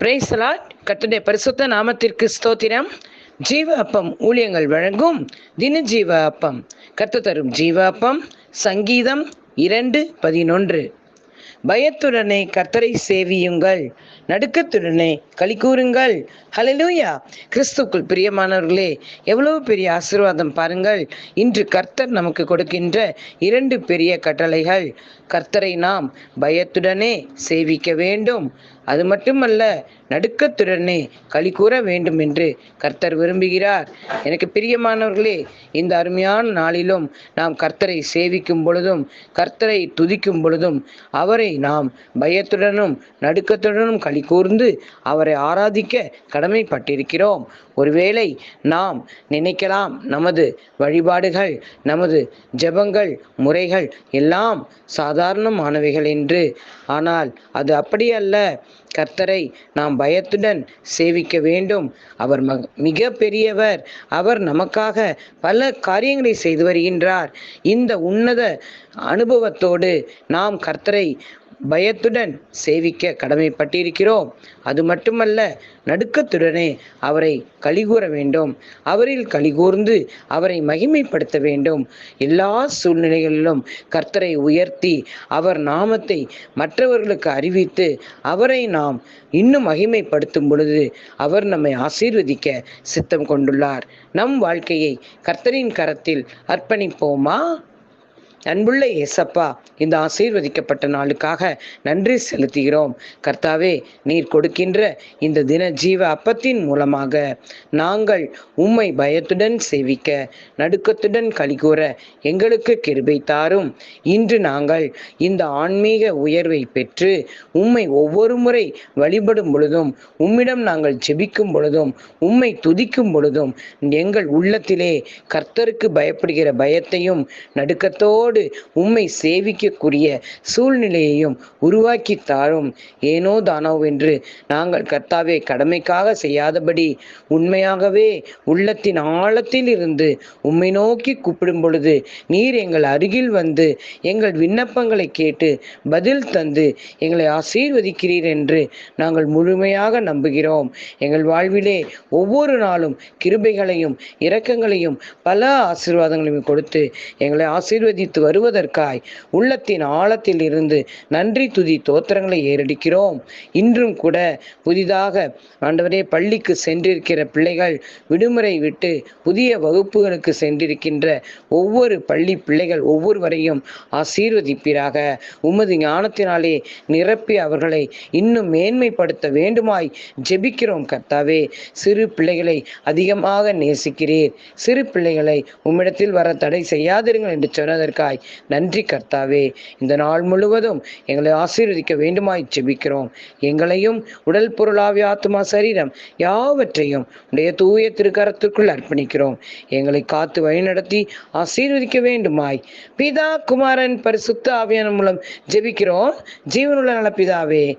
பிரேசலாட் கத்துடைய பரிசுத்த நாமத்திற்கு ஸ்தோத்திரம். ஜீவ அப்பம் ஊழியங்கள் வழங்கும் தின ஜீவ அப்பம் கத்து தரும் ஜீவ அப்பம் சங்கீதம் இரண்டு பதினொன்று. பயத்துடனே கர்த்தரை சேவியுங்கள். நடுக்கத்துடனே களி கூறுங்கள். ஹலலூயா கிறிஸ்துக்குள் பிரியமானவர்களே எவ்வளவு பெரிய ஆசீர்வாதம் பாருங்கள். இன்று கர்த்தர் நமக்கு கொடுக்கின்ற இரண்டு பெரிய கட்டளைகள். கர்த்தரை நாம் பயத்துடனே சேவிக்க வேண்டும். அது மட்டுமல்ல நடுக்கத்துடனே களி கூற வேண்டும் என்று கர்த்தர் விரும்புகிறார். எனக்கு பிரியமானவர்களே இந்த அருமையான நாளிலும் நாம் கர்த்தரை சேவிக்கும் பொழுதும் கர்த்தரை துதிக்கும் பொழுதும் அவரை நாம் பயத்துடனும் நடுக்கத்துடனும் களி கூர்ந்து அவரை ஆராதிக்க கடமைப்பட்டிருக்கிறோம். ஒருவேளை நாம் நினைக்கலாம் நமது வழிபாடுகள் நமது ஜெபங்கள் முறைகள் எல்லாம் சாதாரணமானவைகள் என்று. ஆனால் அது அப்படியல்ல. கர்த்தரை நாம் பயத்துடன் சேவிக்க வேண்டும். அவர் ம மிக பெரியவர் அவர் நமக்காக பல காரியங்களை செய்து வருகின்றார். இந்த உன்னத அனுபவத்தோடு நாம் கர்த்தரை பயத்துடன் சேவிக்க கடமைப்பட்டிருக்கிறோம். அது மட்டுமல்ல நடுக்கத்துடனே அவரை கலிகூற வேண்டும். அவரில் கலிகூர்ந்து அவரை மகிமைப்படுத்த வேண்டும். எல்லா சூழ்நிலைகளிலும் கர்த்தரை உயர்த்தி அவர் நாமத்தை மற்றவர்களுக்கு அறிவித்து அவரை நாம் இன்னும் மகிமைப்படுத்தும் பொழுது அவர் நம்மை ஆசீர்வதிக்க சித்தம் கொண்டுள்ளார். நம் வாழ்க்கையை கர்த்தரின் கரத்தில் அர்ப்பணிப்போமா? அன்புள்ள ஏசப்பா இந்த ஆசீர்வதிக்கப்பட்ட நாளுக்காக நன்றி செலுத்துகிறோம். கர்த்தாவே நீர் கொடுக்கின்ற இந்த தின ஜீவ அப்பத்தின் மூலமாக நாங்கள் உம்மை பயத்துடன் சேவிக்க நடுக்கத்துடன் கலிகூற எங்களுக்கு கிருபை தாரும். இன்று நாங்கள் இந்த ஆன்மீக உயர்வை பெற்று உம்மை ஒவ்வொரு முறை வழிபடும் பொழுதும் உம்மிடம் நாங்கள் ஜெபிக்கும் பொழுதும் உம்மை துதிக்கும் பொழுதும் எங்கள் உள்ளத்திலே கர்த்தருக்கு பயப்படுகிற பயத்தையும் நடுக்கத்தோடு உம்மை சேவிக்கக்கூடிய சூழ்நிலையையும் உருவாக்கி தாரும் ஏனோ தானோ என்று நாங்கள் கர்த்தாவே கடமைக்காக செய்யாதபடி உண்மையாகவே உள்ளத்தின் ஆழத்தில் இருந்து உம்மை நோக்கி கூப்பிடும் பொழுது நீர் எங்கள் அருகில் வந்து எங்கள் விண்ணப்பங்களை கேட்டு பதில் தந்து எங்களை ஆசீர்வதிக்கிறீர் என்று நாங்கள் முழுமையாக நம்புகிறோம். எங்கள் வாழ்விலே ஒவ்வொரு நாளும் கிருபைகளையும் இரக்கங்களையும் பல ஆசீர்வாதங்களையும் கொடுத்து எங்களை ஆசீர்வதித்து வருவதற்காய் உள்ளத்தின் ஆழத்தில் இருந்து நன்றி துதி தோத்திரங்களை ஏறடிக்கிறோம். இன்றும் கூட புதிதாக ஆண்டவரே பள்ளிக்கு சென்றிருக்கிற பிள்ளைகள் விடுமுறை விட்டு புதிய வகுப்புகளுக்கு சென்றிருக்கின்ற ஒவ்வொரு பள்ளி பிள்ளைகள் ஒவ்வொருவரையும் ஆசீர்வதிப்பீராக. உமது ஞானத்தினாலே நிரப்பி அவர்களை இன்னும் மேன்மைப்படுத்த வேண்டுமாய் ஜெபிக்கிறோம் கர்த்தாவே. சிறு பிள்ளைகளை அதிகமாக நேசிக்கிறீர். சிறு பிள்ளைகளை உம்மிடத்தில் வர தடை செய்யாதிருங்கள் என்று சொன்னதற்காய் நன்றி கர்த்தாவே. இந்த நாள் முழுவதும் எங்களை ஆசீர்வதிக்க வேண்டுமாய் ஜெபிக்கிறோம். எங்களையும் உடல் பொருளாவிய ஆத்மா சரீரம் யாவற்றையும் உடைய தூய திருக்கரத்திற்குள் அர்ப்பணிக்கிறோம். எங்களை காத்து வழிநடத்தி ஆசீர்வதிக்க வேண்டுமாய். பிதா குமாரன் பரிசுத்த ஆவியான மூலம் ஜெபிக்கிறோம். ஜீவனுள்ள நல பிதாவே